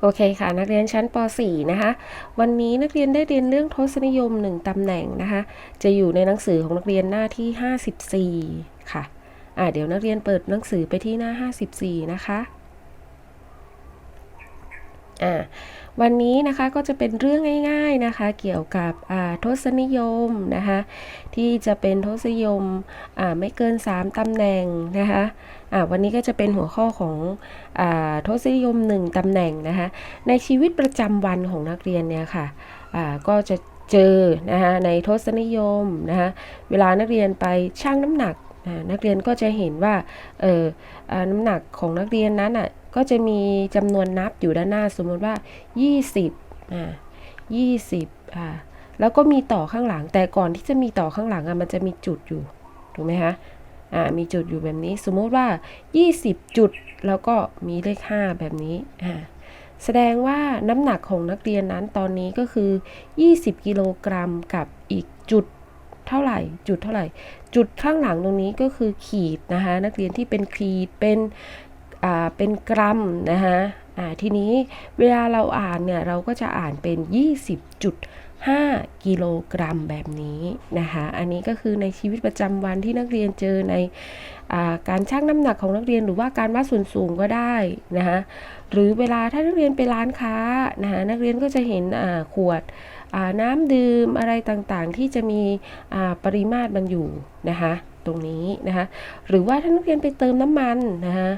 โอเคค่ะ นักเรียนชั้นป .4 นะคะ วันนี้นักเรียนได้เรียนเรื่องทศนิยม 1 ตำแหน่งนะคะ จะอยู่ในหนังสือของนักเรียนหน้าที่ 54 ค่ะ อ่าเดี๋ยวนักเรียนเปิดหนังสือไปที่หน้า 54 นะคะ อ่าวันนี้นะคะก็จะเป็นเรื่องง่าย ๆนะคะ เกี่ยวกับทศนิยมนะคะที่จะเป็นทศนิยมไม่เกิน 3ตำแหน่งนะคะวันนี้ก็จะเป็นหัวข้อของอทศนิยม 1ตำแหน่งนะคะในชีวิตประจำวันของนักเรียนเนี่ยค่ะอ่าก็จะเจอนะคะในทศนิยมนะคะเวลานักเรียนไปชั่งน้ำหนัก นักเรียนก็จะเห็นว่าเออน้ำหนักของนักเรียนนั้นอะก็จะมีจำนวนนับอยู่ด้านหน้าสมมติว่า 20อ่า20อ่าแล้วก็มีต่อข้างหลัง แต่ก่อนที่จะมีต่อข้างหลังอะมันจะมีจุดอยู่ถูกไหมคะอ่ามีจุดอยู่แบบนี้สมมติว่า 20 จุดแล้วก็มีเลข 5 แบบนี้อ่าแสดงว่าน้ำหนักของนักเรียนนั้นตอนนี้ก็คือ 20 กิโลกรัมกับอีกจุดเท่าไหร่ จุดเท่าไหร่ จุดข้างหลังตรงนี้ก็คือขีดนะคะนักเรียนที่เป็นขีดเป็นอ่าเป็นกรัมนะคะอ่าทีนี้เวลาเราอ่านเนี่ยเราก็จะอ่านเป็น 20.5 กิโลกรัมแบบนี้นะคะอันนี้ก็คือในชีวิตประจำวันที่นักเรียนเจอในอ่าการชั่งน้ำหนักของนักเรียนหรือว่าการวัดส่วนสูงก็ได้นะคะหรือเวลาถ้านักเรียนไปร้านค้านะคะนักเรียนก็จะเห็นอ่าขวด น้ำดื่มอะไรต่างๆ ที่จะมีปริมาตรมันอยู่นะคะตรงนี้นะคะหรือว่าถ้านักเรียนไปเติมน้ำมันนะคะ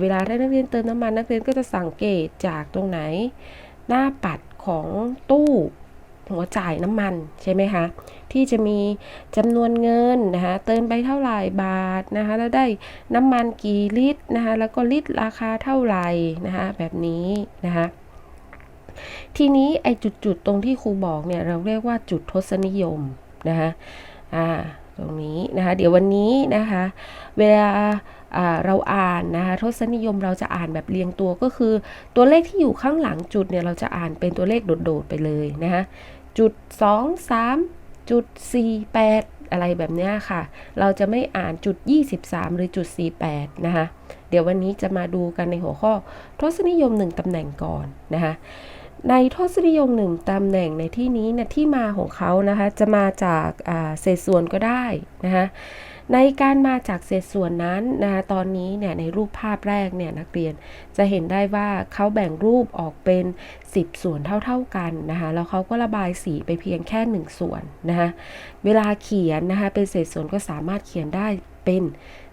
เวลาถ้านักเรียนเติมน้ำมันนักเรียนก็จะสังเกตจากตรงไหน หน้าปัดของตู้หัวจ่ายน้ำมันใช่ไหมคะที่จะมีจำนวนเงินนะคะเติมไปเท่าไหร่บาทนะคะแล้วได้น้ำมันกี่ลิตรนะคะแล้วก็ลิตรราคาเท่าไหร่นะคะแบบนี้นะคะ ทีนี้ไอ้จุดๆตรงที่ครูบอกเนี่ยเราเรียกว่าจุดทศนิยมนะคะอ่าตรงนี้นะคะเดี๋ยววันนี้นะคะเวลาเราอ่านนะคะทศนิยมเราจะอ่านแบบเรียงตัวก็คือ ตัวเลขที่อยู่ข้างหลังจุดเนี่ยเราจะอ่านเป็นตัวเลขโดดๆไปเลยนะคะจุด 2 3 จุด 4 8 อะไรแบบนี้ค่ะ เราจะไม่อ่านจุด 23 หรือจุด 48 นะคะเดี๋ยววันนี้จะมาดูกันในหัวข้อทศนิยม 1ตำแหน่งก่อนนะคะ ในทศนิยม1ตำแหน่งในที่นี้เนี่ยที่มาของเขานะคะจะมาจากาเศษส่วนก็ได้นะคะในการมาจากเศษส่วนนั้นนะคะตอนนี้เนี่ยในรูปภาพแรกเนี่ยนักเรียนจะเห็นได้ว่าเขาแบ่งรูปออกเป็น 10 ส่วนเท่าๆกันนะคะแล้วเขาก็ระบายสีไปเพียงแค่ 1 ส่วนนะคะเวลาเขียนนะคะเป็นเศษส่วนก็สามารถเขียนได้ เป็น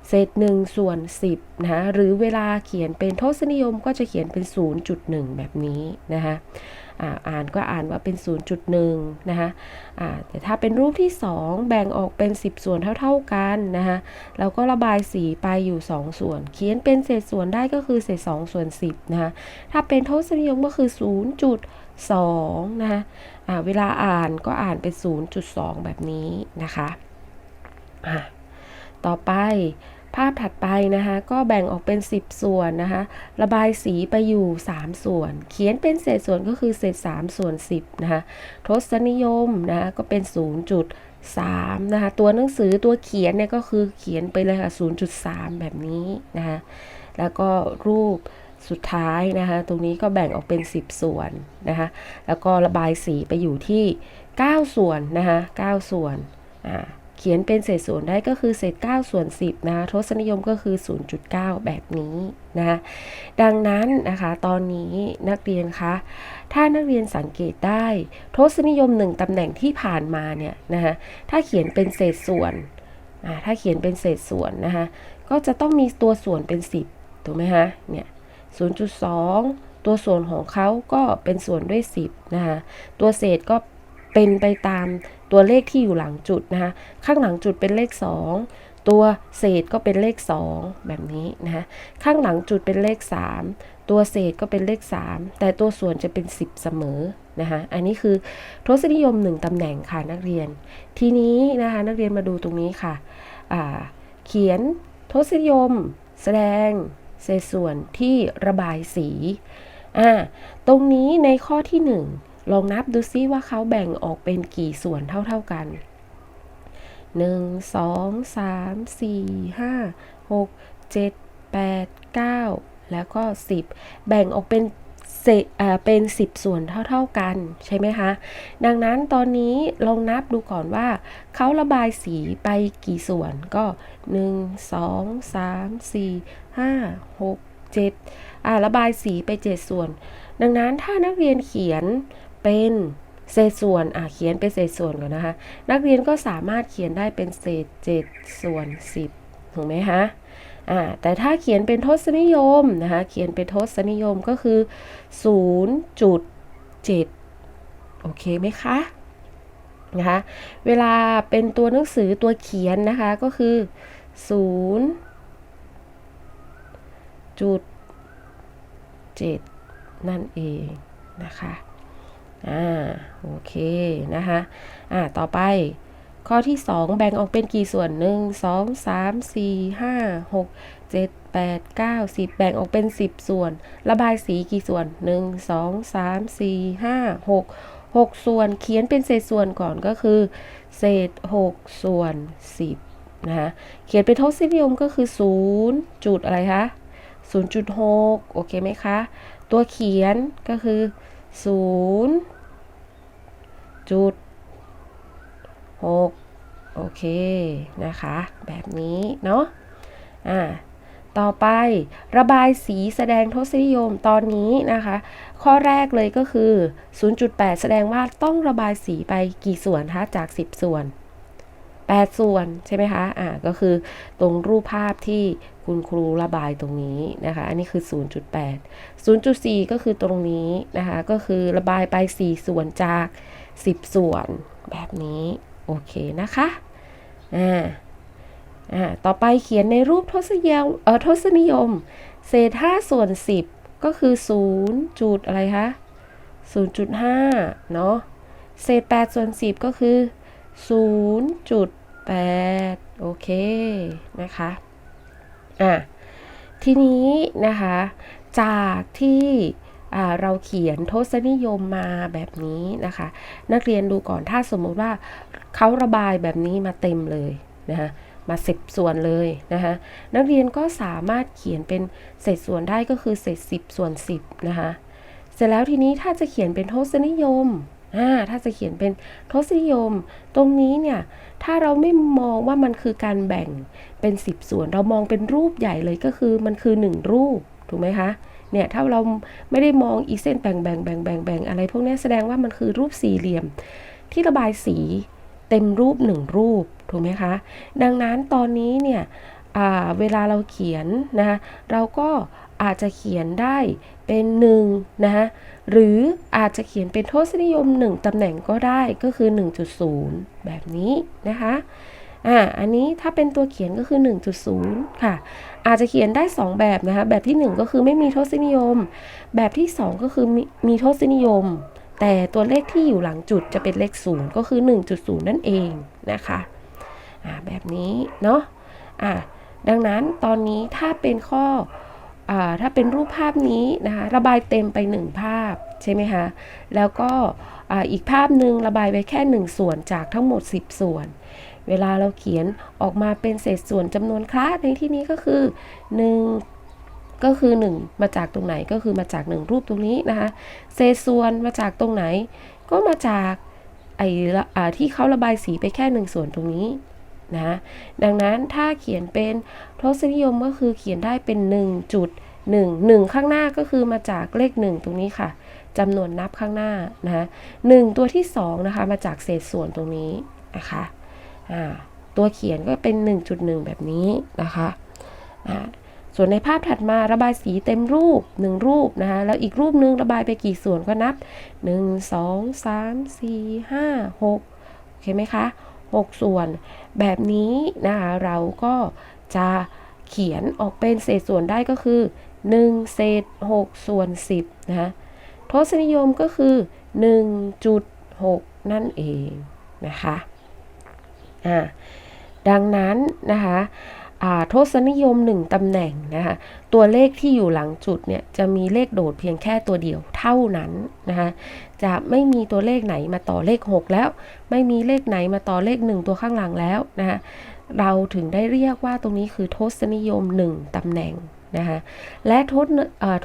เศษ1ส่วน 10นะคะหรือเวลาเขียนเป็นทศนิยมก็จะเขียนเป็น 0.1 แบบนี้นะคะอ่านก็อ่านว่าเป็น 0.1 นะคะอ่าแต่ถ้าเป็นรูปที่ 2 แบ่งออกเป็น 10 ส่วนเท่า ๆกันนะคะแล้วก็ระบายสีไปอยู่ 2 ส่วน เขียนเป็นเศษส่วนได้ก็คือเศษ 2 ส่วน 10 นะคะถ้าเป็นทศนิยมก็คือ 0.2 นะคะอ่าเวลาอ่านก็อ่านเป็น 0.2 แบบนี้นะคะ ต่อไปภาพถัดไปนะคะ ก็แบ่งออกเป็น 10 ส่วนนะคะ ระบายสีไปอยู่ 3 ส่วน เขียนเป็นเศษส่วนก็คือเศษ 3 ส่วน 10 นะคะ ทศนิยมนะคะก็เป็น 0.3 นะคะ ตัวหนังสือตัวเขียนเนี่ยก็คือเขียนไปเลยค่ะ 0.3 แบบนี้นะคะ แล้วก็รูปสุดท้ายนะคะ ตรงนี้ก็แบ่งออกเป็น 10 ส่วนนะคะ แล้วก็ระบายสีไปอยู่ที่ 9 ส่วนนะคะ 9 ส่วน อ่า เขียนเป็นเศษส่วนได้ก็คือเศษ 9 ส่วน 10 นะทศนิยมก็คือ 0.9 แบบนี้นะดังนั้นนะคะตอนนี้นักเรียนคะถ้านักเรียนสังเกตได้ทศนิยม 1ตำแหน่งที่ผ่านมาเนี่ยนะคะถ้าเขียนเป็นเศษส่วนถ้าเขียนเป็นเศษส่วนนะคะก็จะต้องมีตัวส่วนเป็น 10ถูกไหมคะเนี่ย0.2 ตัวส่วนของเขาก็เป็นส่วนด้วย 10นะคะตัวเศษก็เป็นไปตาม ตัวเลขที่อยู่หลังจุดนะคะข้างหลังจุดเป็นเลข 2 ตัวเศษก็เป็นเลข 2 แบบนี้นะคะข้างหลังจุดเป็นเลข 3 ตัวเศษก็เป็นเลข 3 แต่ตัวส่วนจะเป็น 10 เสมอนะคะอันนี้คือทศนิยม 1ตำแหน่งค่ะนักเรียน ทีนี้นะคะนักเรียนมาดูตรงนี้ค่ะเขียนทศนิยม แสดงเศษส่วนที่ระบายสีอ่าตรงนี้ในข้อที่ 1 ลองนับดูซิว่าเขาแบ่งออกเป็นกี่ส่วนเท่าๆกัน 1 2 3 4 5 6 7 8 9 แล้วก็ 10 แบ่งออกเป็นเอ่าเป็น 10 ส่วนเท่าๆกันใช่ไหมคะ ดังนั้นตอนนี้ลองนับดูก่อนว่า เขาระบายสีไปกี่ส่วนก็ 1 2 3 4 5 6 7อ่าระบายสีไป 7 ส่วน ดังนั้นถ้านักเรียนเขียน เป็นเศษส่วนอะเขียนเป็นเศษส่วนก่อนนะคะ นักเรียนก็สามารถเขียนได้เป็นเศษ7ส่วน10ถูกไหมคะอ่าแต่ถ้าเขียนเป็นทศนิยมนะคะเขียนเป็นทศนิยมก็คือ 0.7 โอเคไหมคะนะคะเวลาเป็นตัวหนังสือตัวเขียนนะคะก็คือ0จุด7นั่นเองนะคะ อ่าโอเคนะคะอ่าต่อไปข้อที่ 2 แบ่งออกเป็นกี่ส่วน 1 2 3 4 5 6 7 8 9 10 แบ่งออกเป็น 10 ส่วน ระบายสีกี่ส่วน 1 2 3 4 5 6 6 ส่วนเขียนเป็นเศษส่วนก่อนก็คือ เศษ 6 ส่วน 10 นะคะเขียนเป็นทศนิยมก็คือ 0 จุดอะไรคะ0.6 โอเคไหมคะ ตัวเขียนก็คือ 0จุด6โอเคนะคะ แบบนี้เนาะอ่าต่อไประบายสีแสดงทศนิยมตอนนี้นะคะ ข้อแรกเลยก็คือ 0.8 แสดงว่าต้องระบายสีไปกี่ส่วนคะจาก 10 ส่วน 8 ส่วนใช่ไหมคะอ่าก็คือตรงรูปภาพที่คุณครูระบายตรงนี้นะคะ อันนี้คือ 0.8 0.4 ก็คือตรงนี้นะคะ ก็คือระบายไป 4 ส่วนจาก 10 ส่วนแบบนี้ โอเคนะคะอ่าอ่าต่อไปเขียนในรูปทศยมเอ่อทศนิยม เศษ 5 ส่วน 10 ก็คือ 0 จุดอะไรคะ 0.5 เนาะเศษ 8 ส่วน 10 ก็คือ 0.8 โอเคนะคะ อะ ทีนี้นะคะ จากที่เราเขียนทศนิยมมาแบบนี้นะคะ นักเรียนดูก่อนถ้าสมมติว่าเขาระบายแบบนี้มาเต็มเลยนะคะมาสิบส่วนเลยนะคะนักเรียนก็สามารถเขียนเป็นเศษส่วนได้ก็คือเศษ10ส่วน10นะคะเสร็จแล้วทีนี้ถ้าจะเขียนเป็นทศนิยม อ่าถ้าจะเขียนเป็นทศนิยม ตรงนี้เนี่ยถ้าเราไม่มองว่ามันคือการแบ่งเป็น 10 ส่วน เรามองเป็นรูปใหญ่เลยก็คือมันคือ 1 รูปถูกไหมคะเนี่ยถ้าเราไม่ได้มองอีเส้นแบ่งแบ่งแบ่งแบ่งแบ่งอะไร พวกนี้แสดงว่ามันคือรูปสี่เหลี่ยม ที่ระบายสีเต็มรูปหนึ่งรูปถูกไหมคะ ดังนั้นตอนนี้เนี่ยเวลาเราเขียนนะคะเราก็ อาจจะเขียนได้เป็น1นะคะหรืออาจจะเขียนเป็นทศนิยม 1ตำแหน่งก็ได้ก็คือ 1.0 แบบนี้นะคะอ่าอันนี้ถ้าเป็นตัวเขียนก็คือ 1.0 ค่ะ อาจจะเขียนได้ 2 แบบนะคะ แบบที่ 1 ก็คือไม่มีทศนิยม แบบที่ 2 ก็คือมมีทศนิยม แต่ตัวเลขที่อยู่หลังจุดจะเป็นเลข 0 ก็คือ 1.0 นั่นเองนะคะอ่าแบบนี้เนาะอ่าดังนั้นตอนนี้ถ้าเป็นข้อ ถ้าเป็นรูปภาพนี้นะคะระบายเต็มไป 1 ภาพใช่ไหมคะแล้วก็อีกภาพหนึ่งระบายไปแค่ 1 ส่วนจากทั้งหมด 10 ส่วน เวลาเราเขียนออกมาเป็นเศษส่วนจำนวนคลาสในที่นี้ก็คือ 1 ก็คือ 1 มาจากตรงไหนก็คือมาจาก 1 รูปตรงนี้นะคะเศษส่วนมาจากตรงไหน ก็มาจากไอ้ที่เขาระบายสีไปแค่ 1 ส่วนตรงนี้ นะดังนั้นถ้าเขียนเป็นทศนิยมก็คือเขียนได้เป็น1จุด1 1 ข้างหน้าก็คือมาจากเลข 1 ตรงนี้ค่ะจำนวนนับข้างหน้านะคะ1ตัวที่2นะคะมาจากเศษส่วนตรงนี้นะคะตัวเขียนก็เป็น 1.1 แบบนี้นะคะส่วนในภาพถัดมาระบายสีเต็มรูป 1 รูปนะคะแล้วอีกรูปนึงระบายไปกี่ส่วนก็นับ 1 2 3 4 5 6โอเคไหมคะ 6 ส่วน แบบนี้นะคะเราก็จะเขียนออกเป็นเศษส่วนได้ก็คือ 1 เศษ 6 ส่วน 10 นะคะทศนิยมก็คือ 1.6 นั่นเองนะคะอ่าดังนั้นนะคะ ทศนิยม 1ตำแหน่งนะคะตัวเลขที่อยู่หลังจุดเนี่ยจะมีเลขโดดเพียงแค่ตัวเดียวเท่านั้นนะคะจะไม่มีตัวเลขไหนมาต่อเลข 6 แล้ว ไม่มีเลขไหนมาต่อเลข 1 ตัวข้างหลังแล้วนะคะเราถึงได้เรียกว่าตรงนี้คือทศนิยม 1ตำแหน่งนะคะและทศ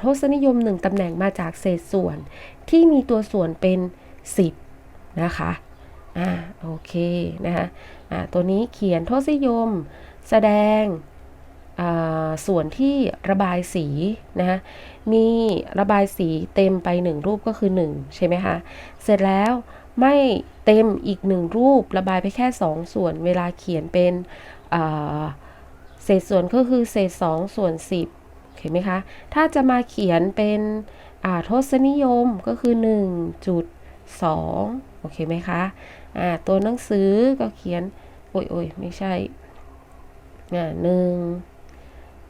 ทศนิยม 1ตำแหน่งมาจากเศษส่วนที่มีตัวส่วนเป็น 10นะคะอ่าโอเคนะคะอ่าตัวนี้เขียนทศนิยม แสดงส่วนที่ระบายสีนะคะมีระบายสีเต็มไป 1 รูปก็คือ 1 ใช่ไหมคะ เสร็จแล้วไม่เต็มอีกหนึ่งรูประบายไปแค่ 2 ส่วนเวลาเขียนเป็นเศษส่วนก็คือเศษ2ส่วน 10 เห็นไหมคะ ถ้าจะมาเขียนเป็นทศนิยมก็คือ 1.2 โอเคไหมคะอ่าตัวหนังสือก็เขียน โอ้ยโอ้ยไม่ใช่ อ่าหนึ่ง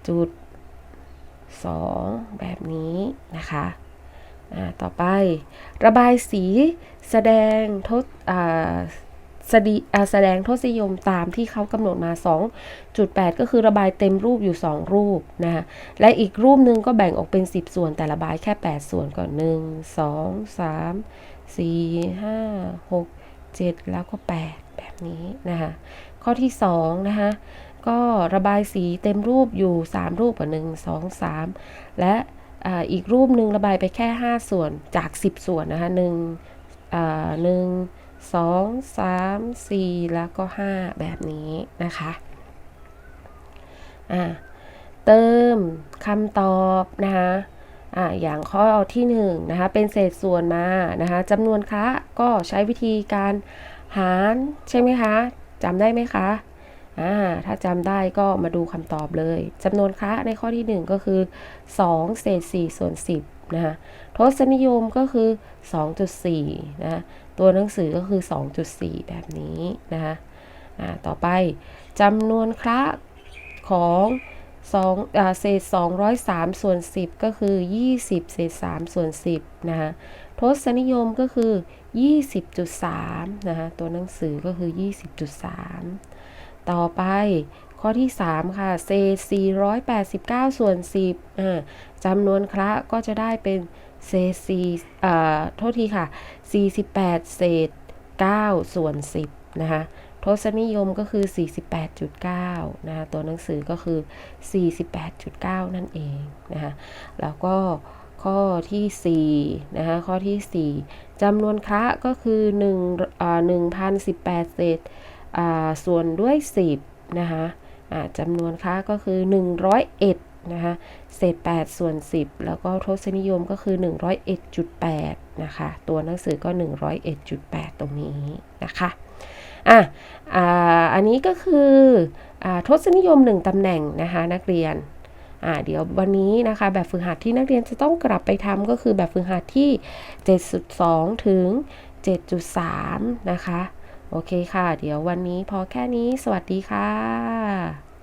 จุดสองแบบนี้นะคะต่อไประบายสีแสดงทศแสดีแสดงทศนิยมตามที่เขากำหนดมา 2.8 ก็คือระบายเต็มรูปอยู่ 2 รูปนะคะและอีกรูปหนึ่งก็แบ่งออกเป็น 10 ส่วน แต่ระบายแค่ 8 ส่วนก่อน 1 2 3 4 5 6 7 แล้วก็ 8 แบบนี้นะคะข้อที่ 2 นะคะ ก็ระบายสีเต็มรูปอยู่ 3 รูปกับ1 2 3 และอ่าอีกรูปหนึ่งระบายไปแค่ 5 ส่วนจาก 10 ส่วนนะคะหนึ่งหนึ่งสองสามสี่แล้วก็ 5 แบบนี้นะคะอ่าเติมคำตอบนะคะอ่าอย่างข้อที่1นะคะเป็นเศษส่วนมานะคะจำนวนคะก็ใช้วิธีการหารใช่ไหมคะจำได้ไหมคะ อ่าถ้าจำได้ก็มาดูคำตอบเลยจำนวนคะในข้อที่ 1 ก็คือ 2 เศษ4ส่วน 10 นะคะทศนิยมก็คือ 2.4 นะะตัวหนังสือก็คือ 2.4 แบบนี้นะคะอ่าต่อไปจำนวนคะของ2อ่าเศษ203ส่วน10 ก็คือ 20 เศษ3ส่วน 10 นะคะทศนิยมก็คือ 20.3 นะคะตัวหนังสือก็คือ 20.3 ต่อไปข้อที่3ค่ะ เศษ 489 ส่วน 10อ่าจำนวนคระก็จะได้เป็นเศษ4อ่าโทษทีค่ะ 48 เศษ 9 ส่วน 10 นะคะทศนิยมก็คือ 48.9 นะคะตัวหนังสือก็คือ 48.9 นั่นเองนะคะแล้วก็ข้อที่4นะคะข้อที่ 4จำนวนคระก็คือ1อ่า1,018 เศษ ส่วนด้วย 10 นะคะจำนวนค่าก็คือ 101 นะคะ เศษ 8 ส่วน 10 แล้วก็ทศนิยมก็คือ 101.8 นะคะ ตัวหนังสือก็ 101.8 ตรงนี้นะคะอะอันนี้ก็คืออทศนิยม 1ตำแหน่งนะคะนักเรียนเดี๋ยววันนี้นะคะแบบฝึกหัดที่นักเรียนจะต้องกลับไปทำก็คือแบบฝึกหัดที่ 7.2 ถึง 7.3 นะคะ โอเคค่ะ เดี๋ยววันนี้พอแค่นี้ สวัสดีค่ะ